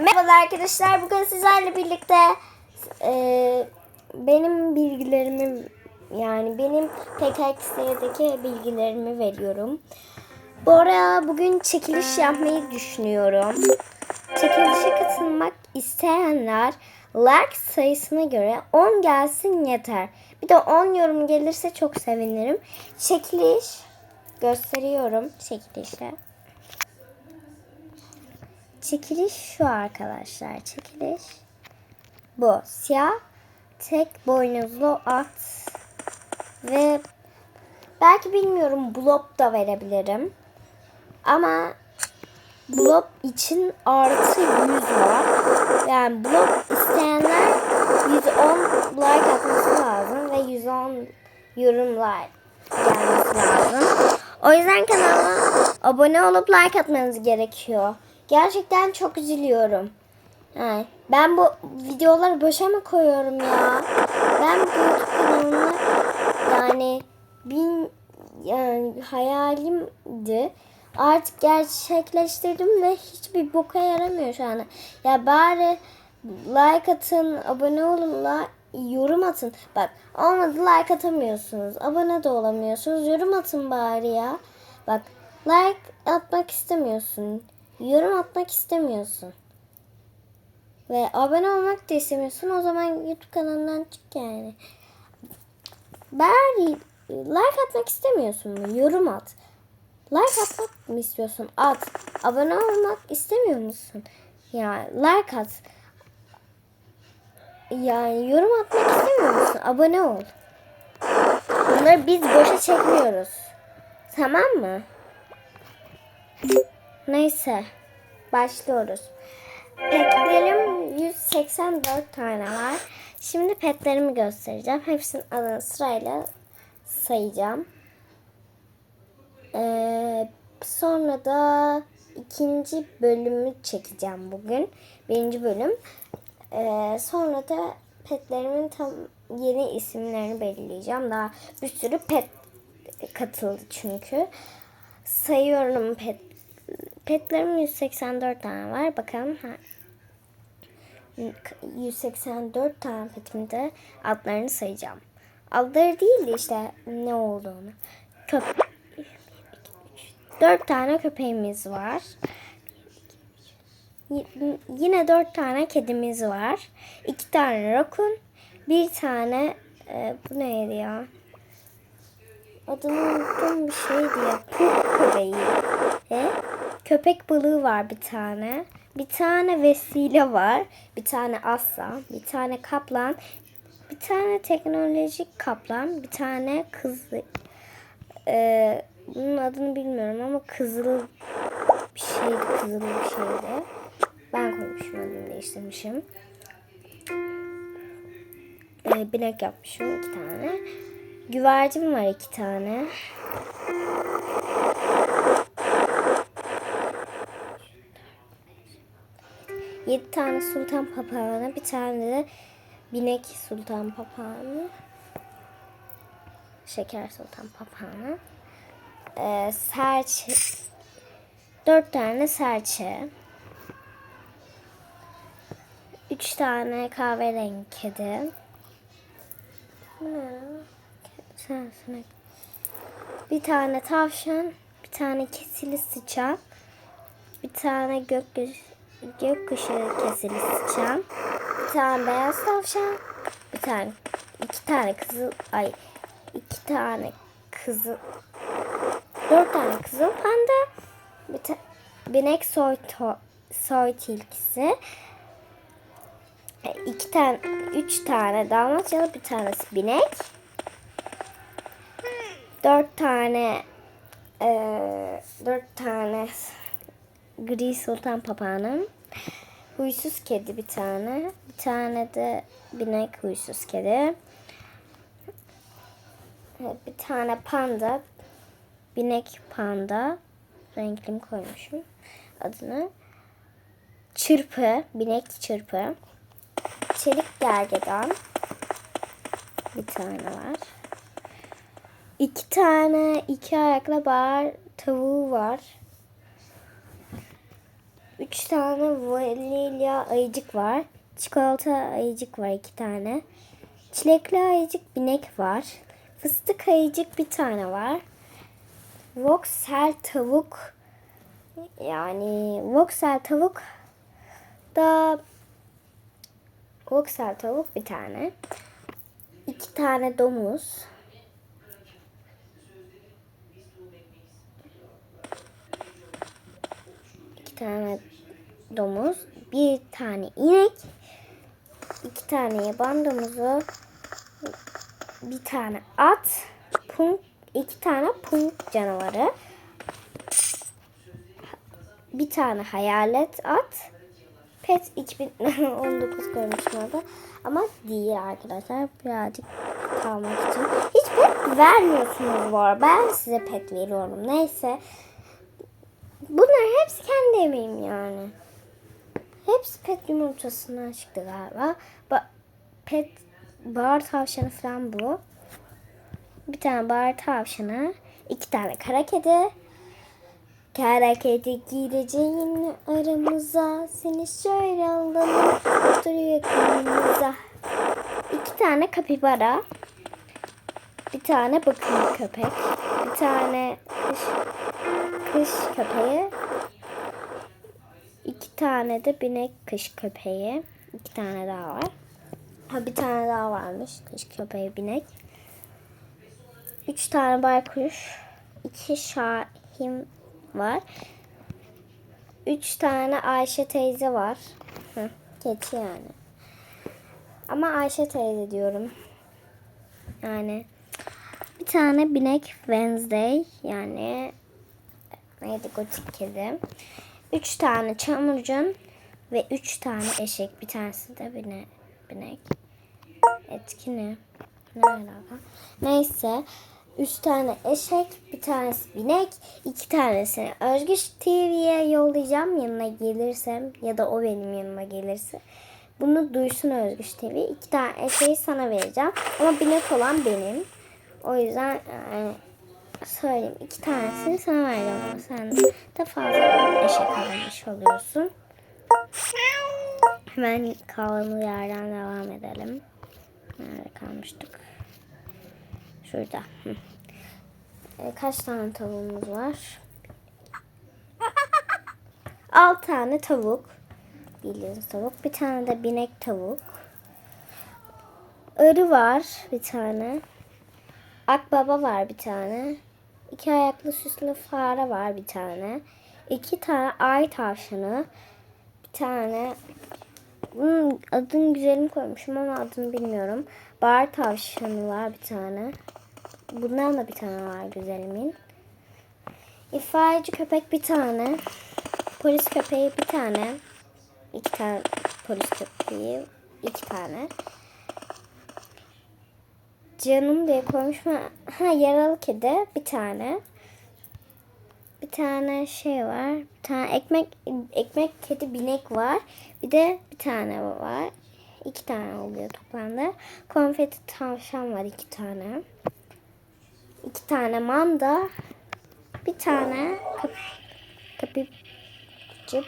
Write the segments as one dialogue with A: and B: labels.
A: Merhaba arkadaşlar. Bugün sizlerle birlikte e, benim bilgilerimi yani benim PKX'deki bilgilerimi veriyorum. Bu arada bugün çekiliş yapmayı düşünüyorum. Çekilişe katılmak isteyenler like sayısına göre 10 gelsin yeter. Bir de 10 yorum gelirse çok sevinirim. Çekiliş gösteriyorum çekilişe. Çekiliş şu arkadaşlar. Çekiliş bu. Siyah tek boynuzlu at ve belki bilmiyorum blob da verebilirim. Ama blob için artı 100 var. Yani blob isteyenler 110 like atması lazım ve 110 yorumlar gelmesi lazım. O yüzden kanalıma abone olup like atmanız gerekiyor. Gerçekten çok üzülüyorum. Yani ben bu videoları boşa mı koyuyorum ya? Ben bu kanalını yani bin yani hayalimdi. Artık gerçekleştirdim ve hiçbir boka yaramıyor şu anda. Ya bari like atın, abone olun, la, yorum atın. Bak olmadı like atamıyorsunuz. Abone de olamıyorsunuz. Yorum atın bari ya. Bak like atmak istemiyorsun. Yorum atmak istemiyorsun. Ve abone olmak da istemiyorsun. O zaman YouTube kanalından çık yani. Bari like atmak istemiyorsun mu? Yorum at. Like atmak mı istiyorsun? At. Abone olmak istemiyor musun? Ya like at. Yani yorum atmak istemiyor musun? Abone ol. Bunları biz boşa çekmiyoruz. Tamam mı? Neyse. Başlıyoruz. Petlerim 184 tane var. Şimdi petlerimi göstereceğim. Hepsinin adını sırayla sayacağım. Ee, sonra da ikinci bölümü çekeceğim bugün. Birinci bölüm. Ee, sonra da petlerimin tam yeni isimlerini belirleyeceğim. Daha bir sürü pet katıldı çünkü. Sayıyorum pet. Petlerim 184 tane var. Bakalım. Ha. 184 tane petimde adlarını sayacağım. Adları değil de işte ne olduğunu. Köp 4 tane köpeğimiz var. Yine dört tane kedimiz var. iki tane rakun. Bir tane e, bu neydi ya? Adını unuttum bir şeydi ya. Puk köpeği. E, köpek balığı var bir tane. Bir tane vesile var. Bir tane aslan. Bir tane kaplan. Bir tane teknolojik kaplan. Bir tane kız. E, bunun adını bilmiyorum ama kızıl bir şeydi. Kızıl bir şeydi. Ben koymuşum adını değiştirmişim. Ee, binek yapmışım iki tane. Güvercin var iki tane. Yedi tane sultan papağanı, bir tane de binek sultan papağanı. Şeker sultan papağanı. Ee, serçe. Dört tane serçe. Üç tane kahverengi kedi. Bir tane tavşan, bir tane kesili sıçan, bir tane gökyüzü gökkuşağı kesili sıçan, bir tane beyaz tavşan, bir tane iki tane kızıl ay iki tane kızıl dört tane kızıl panda, bir ta, binek soy to, soy tilkisi, e, iki tane, üç tane dalmatyalı, bir tanesi binek. Dört tane, e, dört tane gri sultan papağanım. Huysuz kedi bir tane. Bir tane de binek huysuz kedi. Bir tane panda. Binek panda. Renklim koymuşum adını. Çırpı. Binek çırpı. Çelik gergedan. Bir tane var. İki tane iki ayaklı bar tavuğu var. Üç Üç tane vanilya ayıcık var. Çikolata ayıcık var iki tane. Çilekli ayıcık binek var. Fıstık ayıcık bir tane var. Voxel tavuk yani voxel tavuk da voxel tavuk bir tane. iki tane domuz. iki tane domuz, bir tane inek, iki tane yaban domuzu, bir tane at, punk, iki tane punk canavarı, bir tane hayalet at, pet 2019 koymuşum orada. Ama değil arkadaşlar. Birazcık kalmak için. Hiç pet vermiyorsunuz bu arada. Ben size pet veriyorum. Neyse. Bunlar hepsi kendi emeğim yani. Hepsi pet yumurtasından çıktı galiba. Ba pet bağır tavşanı falan bu. Bir tane bağır tavşanı. iki tane kara kedi. Kara kedi gireceğin aramıza. Seni şöyle alalım. Oturuyor kanımıza. İki tane kapibara. Bir tane bakım köpek. Bir tane kış, kış köpeği. İki tane de binek kış köpeği. İki tane daha var. Ha bir tane daha varmış. Kış köpeği binek. Üç tane baykuş. iki şahin var. Üç tane Ayşe teyze var. Hı, keçi yani. Ama Ayşe teyze diyorum. Yani bir tane binek Wednesday yani neydi gotik kedi. Üç tane çamurcun ve üç tane eşek. Bir tanesi de bine, binek. Etkini. Ne alaka? Neyse. Üç tane eşek, bir tanesi binek, iki tanesini Özgüç TV'ye yollayacağım yanına gelirsem ya da o benim yanıma gelirse. Bunu duysun Özgüç TV. İki tane eşeği sana vereceğim. Ama binek olan benim. O yüzden yani söyleyeyim. iki tanesini sana vereceğim ama sen de fazla eşek almış oluyorsun. Hemen kaldığımız yerden devam edelim. Nerede kalmıştık? Şurada. E, kaç tane tavuğumuz var? 6 tane tavuk. Bildiğiniz tavuk. Bir tane de binek tavuk. Arı var bir tane. Akbaba var bir tane. İki ayaklı süslü fare var bir tane. İki tane ay tavşanı. Bir tane hmm, adını güzelim koymuşum ama adını bilmiyorum. Bar tavşanı var bir tane. Bundan da bir tane var güzelimin. İtfaiyeci köpek bir tane. Polis köpeği bir tane. İki tane polis köpeği. iki tane. Canım diye koymuşum. Ha yaralı kedi bir tane. Bir tane şey var. Bir tane ekmek ekmek kedi binek var. Bir de bir tane var. İki tane oluyor toplamda. Konfeti tavşan var iki tane. İki tane manda. Bir tane kap, kapıcı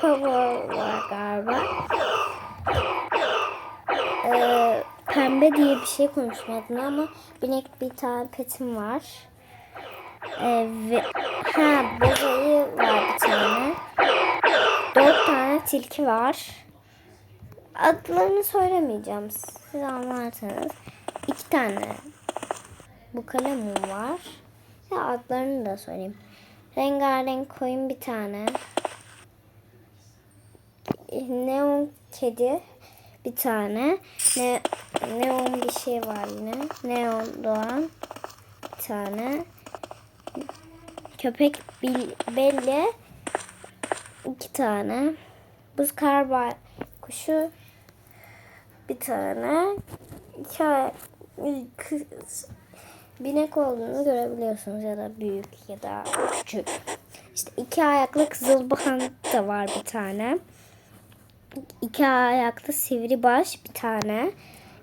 A: pava var galiba. Ee, pembe diye bir şey konuştum adına ama binek bir tane petim var. Ee, ve ha bozayı var bir tane. Dört tane tilki var. Adlarını söylemeyeceğim. Siz anlarsınız. İki tane bu kalemim var. Ya adlarını da söyleyeyim. Rengarenk koyun bir tane. Neon kedi bir tane. Ne, neon bir şey var yine. Neon doğan bir tane. Köpek belli iki tane. Buz kar kuşu bir tane. İki, binek olduğunu görebiliyorsunuz ya da büyük ya da küçük. İşte iki ayaklı kızılbahan da var bir tane. İki ayaklı sivri baş bir tane.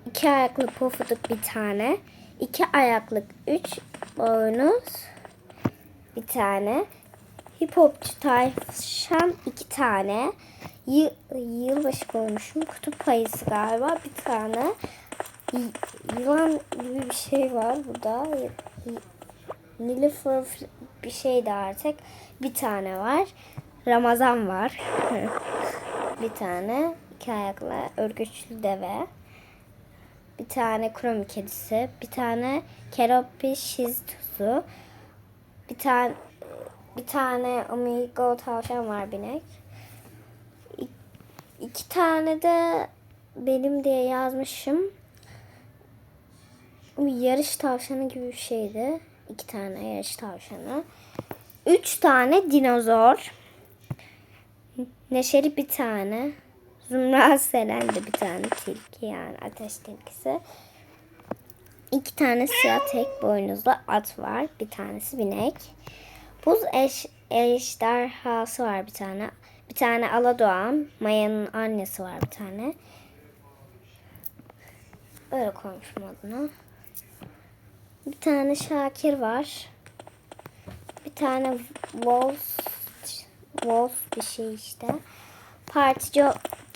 A: İki ayaklı pofuduk bir tane. İki ayaklık üç boynuz bir tane. Hip hopçu tavşan iki tane. Yı, yılbaşı koymuşum. Kutup ayısı galiba bir tane. Y- yılan gibi bir şey var burada. Y- y- Nilüfer bir şey de artık. Bir tane var. Ramazan var. bir tane. iki ayaklı örgüçlü deve. Bir tane kromi kedisi. Bir tane keropi şiztuzu. Bir tane bir tane amigo tavşan var binek. İ- İki tane de benim diye yazmışım. Yarış tavşanı gibi bir şeydi. İki tane yarış tavşanı. Üç tane dinozor. Neşeli bir tane. Zümra Selen de bir tane tilki yani ateş tilkisi. İki tane siyah tek boynuzlu at var. Bir tanesi binek. Buz eş, ejderhası var bir tane. Bir tane Aladoğan. Maya'nın annesi var bir tane. Öyle koymuşum adını. Bir tane Şakir var. Bir tane Wolf, Wolf bir şey işte. Partici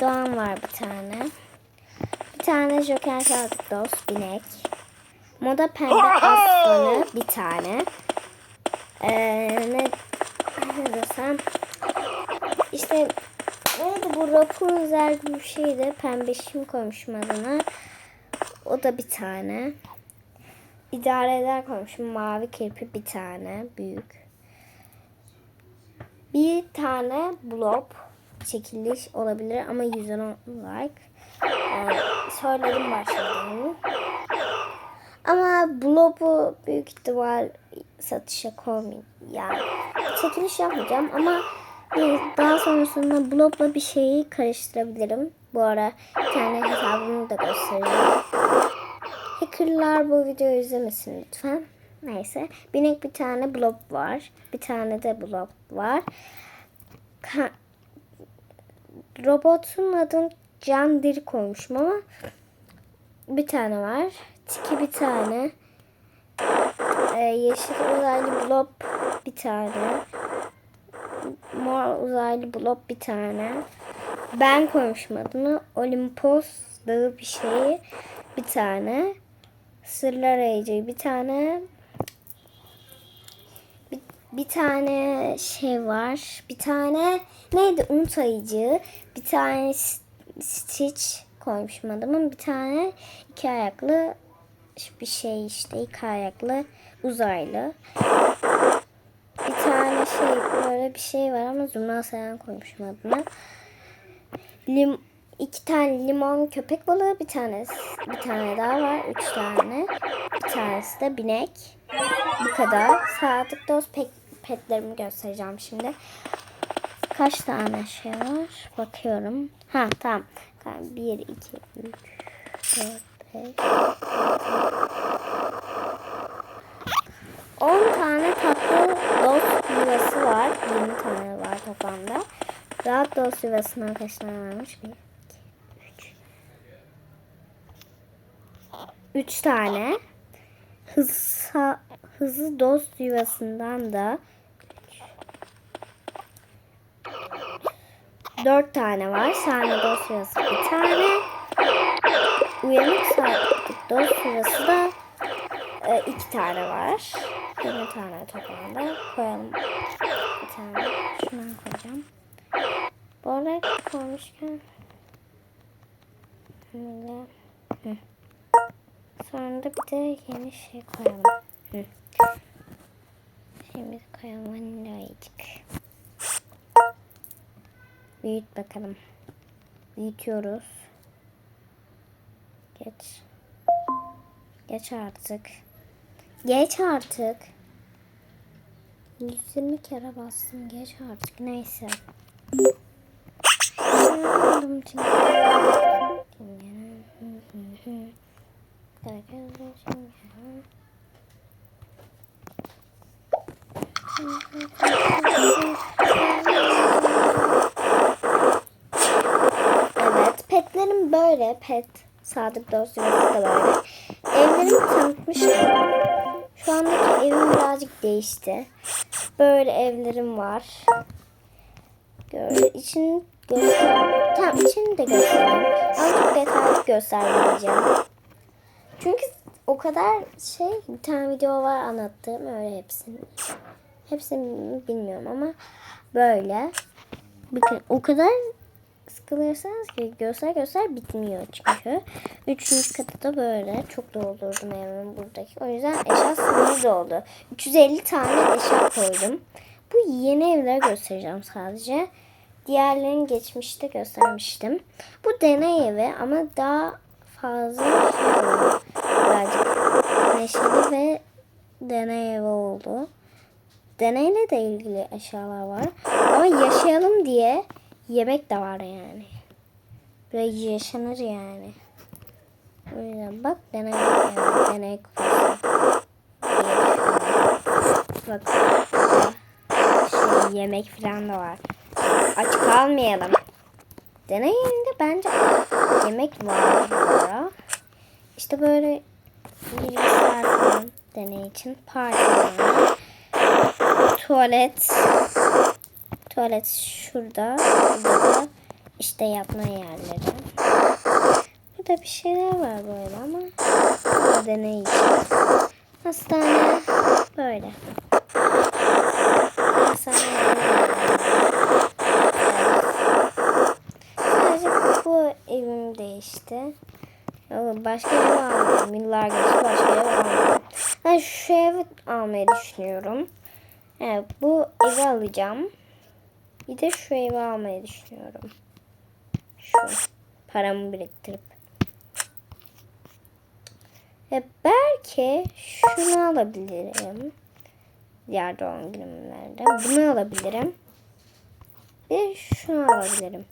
A: Doğan var bir tane. Bir tane Joker Sadık Dost binek. Moda Pembe Aslanı bir tane. Ee, ne, ne desem. İşte neydi bu Rapunzel gibi bir şeydi. Pembeşim koymuşum adına. O da bir tane. İdare eder koymuşum. Mavi kirpi bir tane. Büyük. Bir tane blob çekiliş olabilir ama 110 like. Ee, söyledim başladığını. Ama blob'u büyük ihtimal satışa koymayayım. Yani çekiliş yapmayacağım ama daha sonrasında blob'la bir şeyi karıştırabilirim. Bu ara tane hesabımı da göstereceğim. Hackerlar bu videoyu izlemesin lütfen. Neyse. Binek bir tane blob var. Bir tane de blob var. Ka- Robotun adını Can Diri koymuşum ama bir tane var. Tiki bir tane. Ee, yeşil uzaylı blob bir tane. Mor uzaylı blob bir tane. Ben koymuşum adını. Olimpos dağı bir şeyi bir tane. Sırlar arayıcı bir tane. Bir, tane şey var. Bir tane neydi? Un sayıcı. Bir tane Stitch koymuşum adımın. Bir tane iki ayaklı bir şey işte iki ayaklı uzaylı. Bir tane şey böyle bir şey var ama Zümra Selen koymuşum adına. Lim, iki tane limon köpek balığı bir tane bir tane daha var. Üç tane. Bir tanesi de binek. Bu kadar. Sadık dost pek, petlerimi göstereceğim şimdi. Kaç tane şey var? Bakıyorum. Ha tamam. Tamam. 1, 2, 3, 4, 5, 10 tane tatlı dost yuvası var. 20 tane var toplamda. Rahat dost yuvasından kaç tane varmış? 1, 2, 3. 3 tane. Hızlı, hızlı dost yuvasından da 4 tane var. Sahne dost yuvası bir tane. Uyanık saatlik dost yuvası da e, iki tane var. 20 tane toplamda koyalım. Bir tane şundan koyacağım. Bu arada koymuşken böyle Hı. sonra da bir de yeni şey koyalım. Hı. Şimdi koyalım vanilya Büyüt bakalım. Büyütüyoruz. Geç. Geç artık. Geç artık. 120 kere bastım. Geç artık. Neyse. Petlerim böyle. Pet Sadık dosyası da böyle. Evlerimi tanıtmıştım. Şu andaki evim birazcık değişti. Böyle evlerim var. Gör, için göster. Tamam içini de göstereyim. Ama çok detaylı göstermeyeceğim. Çünkü o kadar şey bir tane video var anlattığım öyle hepsini. Hepsini bilmiyorum ama böyle. Bakın o kadar sıkılırsanız ki göster göster bitmiyor çünkü. Üçüncü katı da böyle. Çok doldurdum evimin buradaki. O yüzden eşya sınırı oldu. 350 tane eşya koydum. Bu yeni evleri göstereceğim sadece. Diğerlerini geçmişte göstermiştim. Bu deney evi ama daha fazla. Birazcık neşeli ve deney evi oldu. Deneyle de ilgili eşyalar var. Ama yaşayalım diye yemek de var yani. Böyle yaşanır yani. O yüzden bak deney yani. Deney kutusu. Bak. Şey, yemek falan da var. Aç kalmayalım. Deneyinde bence yemek var burada. İşte böyle bilgisayar falan deney için parti. Tuvalet. Tuvalet şurada. Burada da işte yatma yerleri. Burada bir şeyler var böyle ama bu deney için. Hastane böyle. Hastane Sadece bu evim değişti. Başka ev almadım. Yıllar geçti başka ev almadım. Ben şu evi almayı düşünüyorum. Evet bu evi alacağım. Bir de şu evi almayı düşünüyorum. Şu paramı biriktirip. Ve belki şunu alabilirim. Diğer doğum günümlerde. Bunu alabilirim. Bir şunu alabilirim.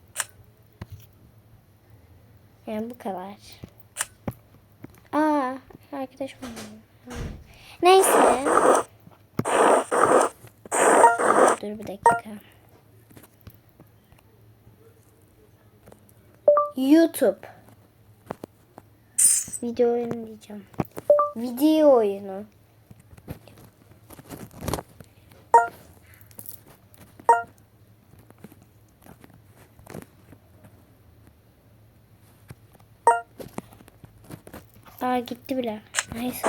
A: Yani bu kadar. Aa, arkadaşım. Neyse. Dur bir dakika. YouTube. Video oyunu diyeceğim. Video oyunu. Aa gitti bile. Neyse.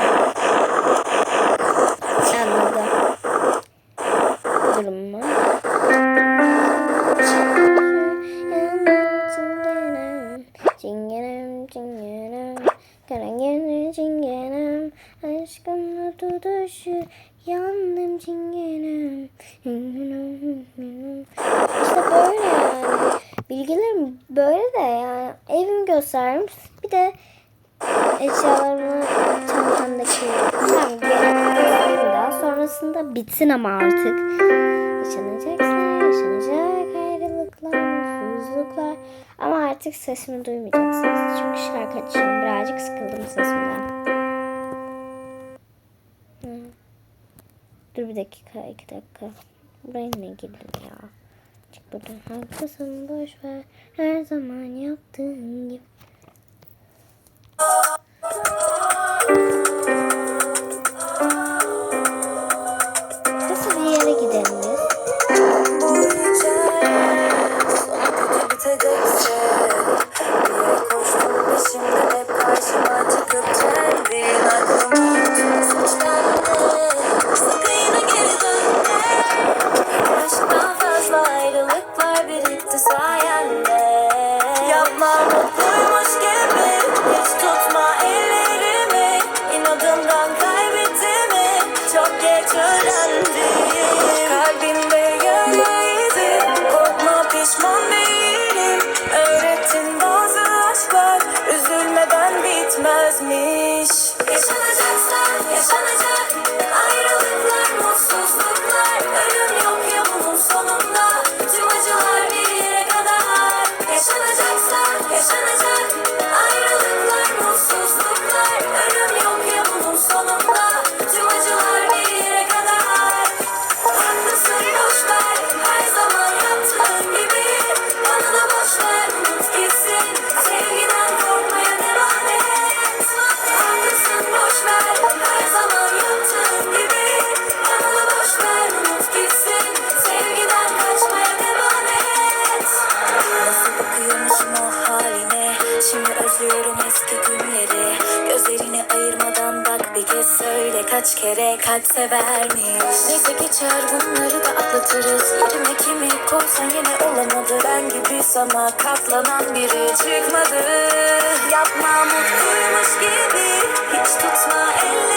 A: Ama artık. Yaşanacaksa yaşanacak ayrılıklar, mutsuzluklar. Ama artık sesimi duymayacaksınız. Çünkü şarkı açıyorum. Birazcık sıkıldım sesimden. Dur bir dakika, iki dakika. Buraya ne girdim ya? Çık buradan. Haklısın boş ver. Her zaman yaptığın gibi.
B: Kalp severmiş. Neyse geçer bunları da atlatırız. Yerime kimi koysan yine olamadı. Ben gibi sana katlanan biri çıkmadı. Yapma mutluymuş gibi. Hiç tutma ellerimi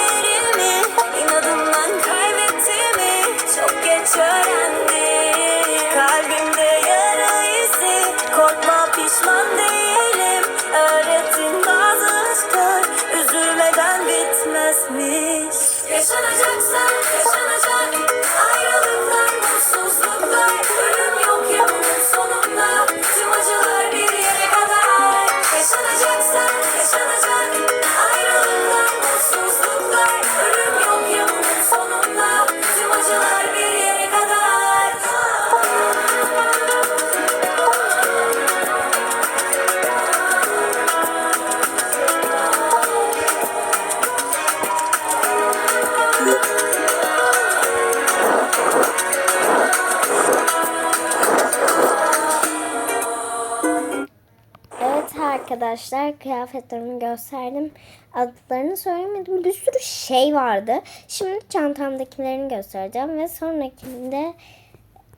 A: arkadaşlar kıyafetlerimi gösterdim. Adlarını söylemedim. Bir sürü şey vardı. Şimdi çantamdakilerini göstereceğim ve sonrakinde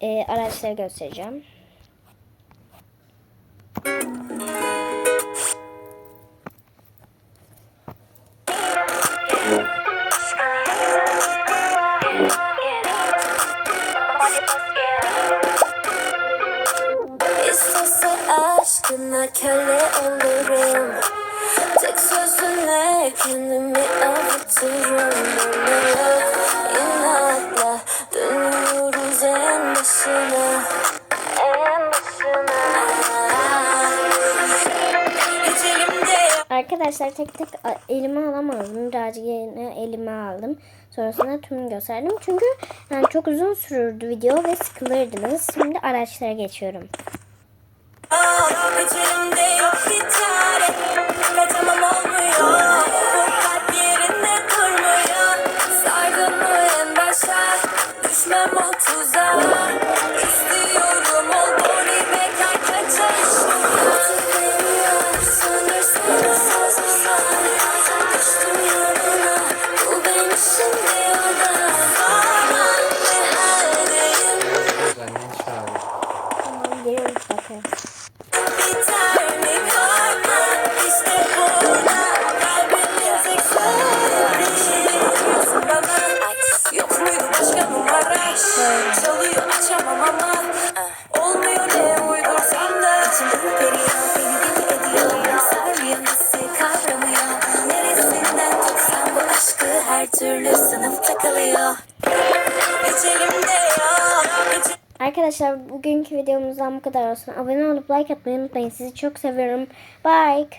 A: e, araçları göstereceğim. Arkadaşlar tek tek elime alamadım. Birazcık elime aldım. Sonrasında tümünü gösterdim. Çünkü yani çok uzun sürürdü video ve sıkılırdınız. Şimdi araçlara geçiyorum.
B: Hiç Düşmem o tuzağa. İstiyorum
A: bu kadar olsun. Abone olup like atmayı unutmayın. Sizi çok seviyorum. Bye.